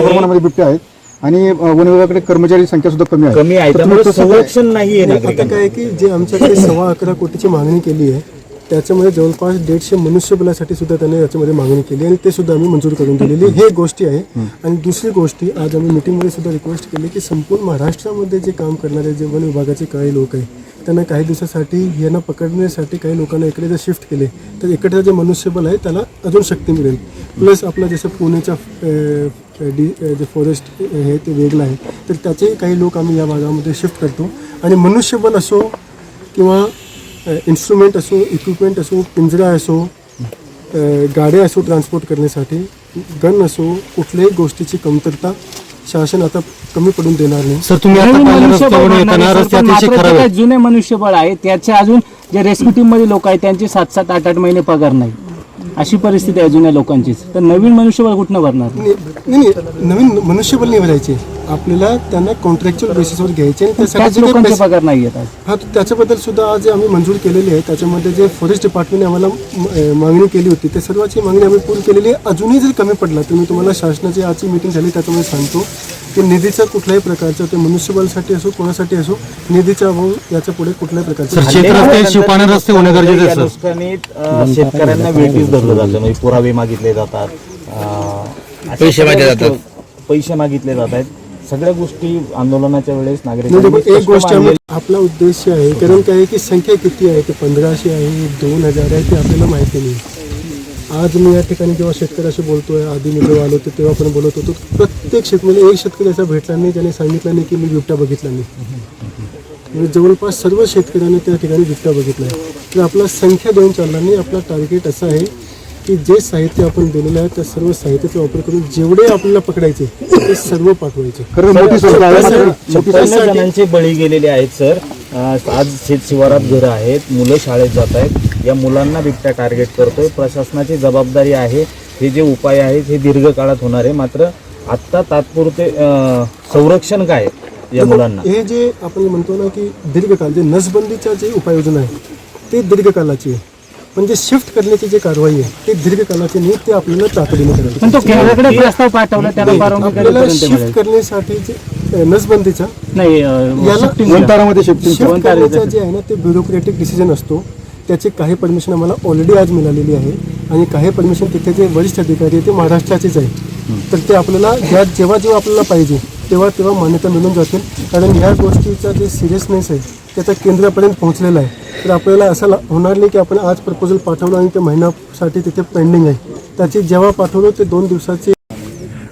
प्रमाणामध्ये बिबटे आहेत. आणि वन विभागाकडे कर्मचारी संख्या सुद्धा कमी आहे. कमी आहे. संरक्षण नाही आता काय आहे की जे आमच्याकडे सव्वा अकरा कोटीची मागणी केली आहे त्याच्यामध्ये जवळपास दीडशे मनुष्यबळासाठी सुद्धा त्याने याच्यामध्ये मागणी केली आणि ते सुद्धा आम्ही मंजूर करून दिलेली हे गोष्टी आहे. आणि दुसरी गोष्टी आज आम्ही मिटिंगमध्ये सुद्धा रिक्वेस्ट केली की संपूर्ण महाराष्ट्रामध्ये जे काम करणारे जे वन विभागाचे काही लोक आहे त्यांना काही दिवसासाठी यांना पकडण्यासाठी काही लोकांना इकडे जर शिफ्ट केले तर इकडचं जे मनुष्यबळ आहे त्याला अजून शक्ती मिळेल. प्लस आपला जसं पुण्याच्या डी जे फॉरेस्ट हे ते वेगळं आहे तर त्याचे काही लोक आम्ही या भागामध्ये शिफ्ट करतो. आणि मनुष्यबळ असो किंवा इन्स्ट्रुमेंट असो इक्विपमेंट असो पिंजरा असो गाड्या असो ट्रान्सपोर्ट करण्यासाठी गन असो कुठल्याही गोष्टीची कमतरता शासन आता कमी पडून देणार नाही. सर तुम्ही आता नवीन पहिल्या मनुष्यबळ रस्त्यावरून येताना रस्ते अतिशय मात्र खराब जुने मनुष्यबळ आहे त्याचे अजून जे रेस्क्यू टीममध्ये लोक आहेत त्यांचे सात सात आठ आठ महिने पगार नाही. अशी परिस्थिती आहे जुन्या लोकांचीच. तर नवीन मनुष्यबळ कुठनं भरणार? नाही नाही, नवीन मनुष्यबळ नाही भरायचे. आपल्याला त्यांना कॉन्ट्रॅक्च्युअल बेसिसवर घ्यायचे आणि त्यासाठी त्याच जे काही लोकांचे पैसे- पगार नाही येत आज. हा तर त्याच्याबद्दल सुद्धा आज जे आम्ही मंजूर केलेली आहे त्याच्यामध्ये जे फॉरेस्ट डिपार्टमेंटने आम्हाला म- अ, मागणी केली होती त्या सर्वाची मागणी आम्ही पूर्ण केलेली आहे. अजूनही जर कमी पडला तर मी तुम्हाला शासनाची आजची मिटिंग झाली त्याच्यामध्ये सांगतो. की निधीचा कुठल्याही प्रकारचा ते मनुष्यबळासाठी असो कोणासाठी असो निधीचा अभाव याच्यापुढे कुठल्याही प्रकारचा. नुकसानीत शेतकऱ्यांना धरलं जातं म्हणजे पुरावे मागितले जातात अं, अशा पैसे मागितले सगळ्या गोष्टी- पैसे मागितले जात आहेत. सगळ्या गोष्टी आंदोलनाच्या वेळेस म्हणजे नागरिकांनी बघ, एक स्पष्ट गोष्ट आम्ही आपला उद्देश आहे कारण काय आहे की संख्या किती आहे? ते पंधराशे आहे दोन हजार आहे ते आपल्याला माहिती नाही. आज मी या ठिकाणी जेव्हा शेतकऱ्याशी बोलतोय आधी मी जेव्हा आलो होतो तेव्हा पण बोलत होतो प्रत्येक शेतकरी एक शेतकरी असा भेटला नाही त्याने सांगितलं नाही की मी बिबट्या बघितला नाही. म्हणजे जवळपास सर्व शेतकऱ्यांनी त्या ठिकाणी बिबट्या बघितला आहे. तर आपला संख्या देऊन चालणार नाही आपला टार्गेट असा आहे की जे साहित्य आपण दिलेलं आहे त्या सर्व साहित्याचा वापर करून जेवढे आपल्याला पकडायचे ते सर्व पाठवायचे. बळी गेलेले आहेत सर. आज शेत शिवारात घरं आहेत मुलं शाळेत जात आहेत. या मुलांना बिबट्या टार्गेट करतोय. प्रशासनाची जबाबदारी आहे. हे जे उपाय आहेत हे दीर्घकाळात होणार आहे. मात्र आत्ता तात्पुरते संरक्षण काय या मुलांना? हे जे आपण म्हणतो ना की दीर्घकाल जे नसबंदीच्या जे उपाययोजना आहे ते दीर्घकालाची आहे. पण जे शिफ्ट करण्याची जी कारवाई आहे ते दीर्घकालाची नाही ते आपल्याला तातडीने करायची पण तो केंद्राकडे प्रस्ताव पाठवला त्याला परवानगी आपल्याला कधीपर्यंत शिफ्ट करण्यासाठी जे नसबंदीचा नाही याला- शिफ्ट करण्याचा? जे आहे ना ते ब्युरोक्रेटिक डिसिजन असतो. त्याची काही परमिशन आम्हाला ऑलरेडी आज मिळालेली आहे. आणि काही परमिशन तिथे जे वरिष्ठ अधिकारी आहे ते महाराष्ट्राचेच आहे तर ते आपल्याला ज्या जेव्हा जेव्हा आपल्याला पाहिजे तेव्हा तेव्हा मान्यता मिळून जातील. कारण ह्या गोष्टीचा जे सिरियसनेस आहे त्याचा केंद्रापर्यंत पोहोचलेला आहे. तर आपल्याला असं होणार नाही की आपण आज प्रपोजल पाठवलं आणि ते महिन्यासाठी तिथे पेंडिंग आहे. त्याची जेव्हा पाठवलं ते दोन दिवसाचे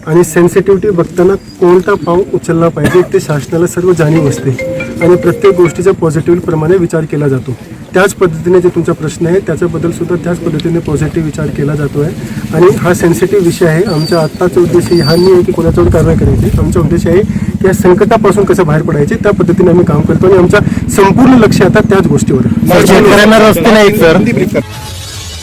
आणि सेन्सिटिव्हिटी बघताना कोणता पाऊल उचलला पाहिजे ते शासनाला सर्व जाणीव असते. आणि प्रत्येक गोष्टीचा पॉझिटिव्ह प्रमाणे विचार केला जातो. त्याच पद्धतीने जे तुमचा प्रश्न आहे त्याच्याबद्दल सुद्धा त्याच पद्धतीने पॉझिटिव्ह विचार केला जातो आहे आणि हा सेन्सिटिव्ह विषय आहे. आमचा आत्ताचा उद्देश हा नाही आहे की कोणाच्यावर कारवाई करायची. आमचा उद्देश आहे की या संकटापासून कसं बाहेर पडायचे त्या पद्धतीने आम्ही काम करतो. आणि आमचा संपूर्ण लक्ष आता त्याच गोष्टीवर